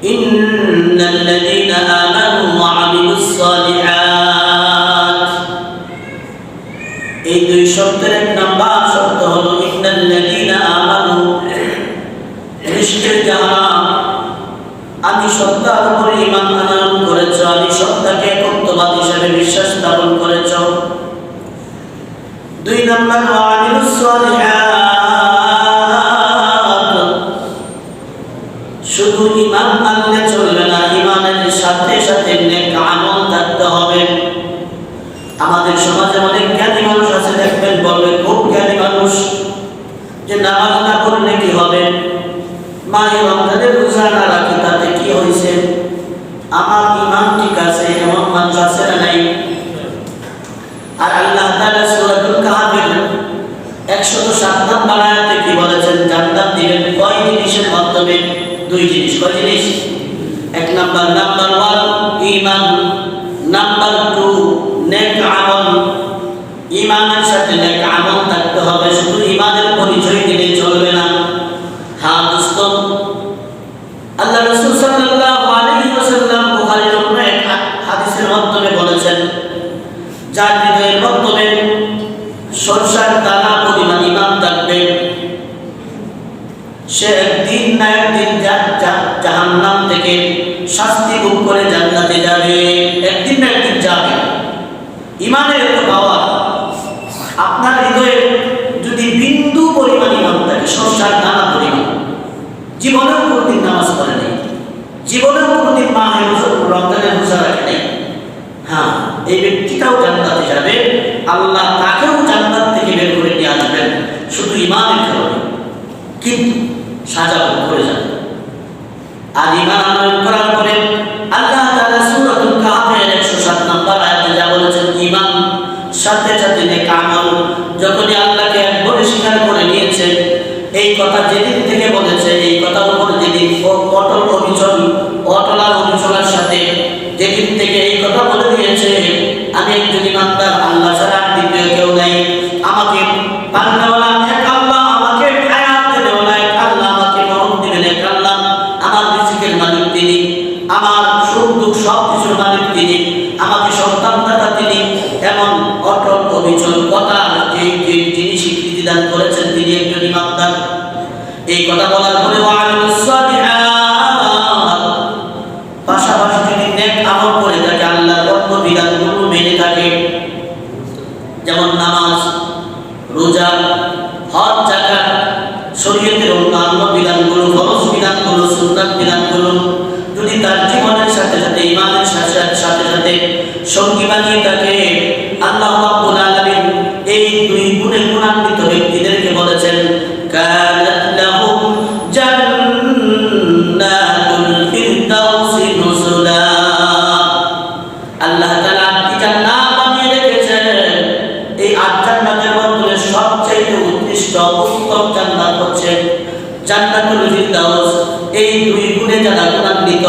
إن الذين آمنوا وعملوا الصالحات এই দুই শব্দের এক নাম্বার শব্দ হলো ইন্নাল্লাযীনা আমানু নিশ্চয় যারা আমি সত্তার উপরে ঈমান আনয়ন করেছ আমি সত্তাকে একত্ববাদ হিসেবে বিশ্বাস স্থাপন করেছ দুই নাম্বার ওয়ামিলুস সালিহাত শুধু ঈমান আমাদের সমাজে অনেক জ্ঞানী মানুষ আছে, দেখবেন বলবে খুব জ্ঞানী মানুষ। যে নামাজ না করলে কি হবে? মায়ের রমজানের রোজা না রাখি, তাতে কি হয়েছে? আমার ইমান ঠিক আছে, এমন মানুষ আছে না নাই? আর আল্লাহ তাআলা সূরাতুল কাহফের 107 নম্বর আয়াতে কি বলেছেন? জান্নাত দিবেন কয় জিনিসের মাধ্যমে? দুই জিনিস। কয় জিনিস? এক নাম্বার নাম্বার ওয়ান ঈমান। নাম্বার টু নেক আমল ঈমানের সাথে নেক আমল থাকতে হবে, শুধু ঈমানের পরিচয় দিলে চলবে না। হ্যাঁ দোস্ত। আল্লাহ রাসূল সাল্লাল্লাহু আলাইহি ওয়াসাল্লাম বুখারীর অন্য হাদিসের মাধ্যমে বলেছেন, যার হৃদয়ের মাধ্যমে সরষার দানা পরিমাণ ইমান থাকবে। সে একদিন না একদিন জাহান্নাম থেকে শাস্তি ভোগ করে জান্নাতে যাবে, একদিন না একদিন যাবে। ইমানের আপনার হৃদয়ে যদি বিন্দু পরিমাণ ইমান থাকে সরষার দানা পরিমাণ, জীবনেও কোনোদিন নামাজ পড়ে নেই, জীবনেও কোনোদিন মা রমজানের রোজা রাখে নেই। হ্যাঁ এই ব্যক্তিটাও জান্নাতে যাবে, আল্লাহ তাকেও জান্নাত থেকে বের করে নিয়ে আসবেন, শুধু ইমানের কারণে। কিন্তু সাজা করে যাবে আর ইমান আনয়ন করার পরে আল্লাহ তাআলা সূরাতুল কাহফের 107 নম্বর আয়াতে যা বলেছেন, ইমান সাথে সাথে নেক আমল যখনই আল্লাহকে এক বলে স্বীকার করে নিয়েছে এই কথা যেদিন থেকে বলেছে, এই কথার উপর যেদিন অটল অবিচল অটল আর অবিচলের সাথে যেদিন থেকে এই কথা বলে দিয়েছে, আমি একজন ইমানদার, আল্লাহ ছাড়া দ্বিতীয় কেউ নাই। আমাকে আল্লাহ, আমাকে আমাকে আমার আমার সুখ দুঃখ সব কিছুর মালিক তিনি আমাকে সন্তান দাতা তিনি এমন অটল অবিচল কথা যে যে যিনি স্বীকৃতি দান করেছেন, তিনি একজন ইমানদার। এই কথা বলার পরে পাশাপাশি যদি নেক আমল করে থাকে আল্লাহর বন্ধ বিধানগুলো মেনে থাকে। যেমন নামাজ, রোজা, হজ জাকাত শরীয়তের অন্যান্য বিধানগুলো, ফরজ বিধানগুলো, সুন্নাত বিধানগুলো যদি তার জীবনের সাথে সাথে, ইমানের সাথে সাথে সাথে সঙ্গী বানিয়ে থাকে জান্নাতুল ফিরদাউস। এই দুই গুণে যারা গুণান্বিত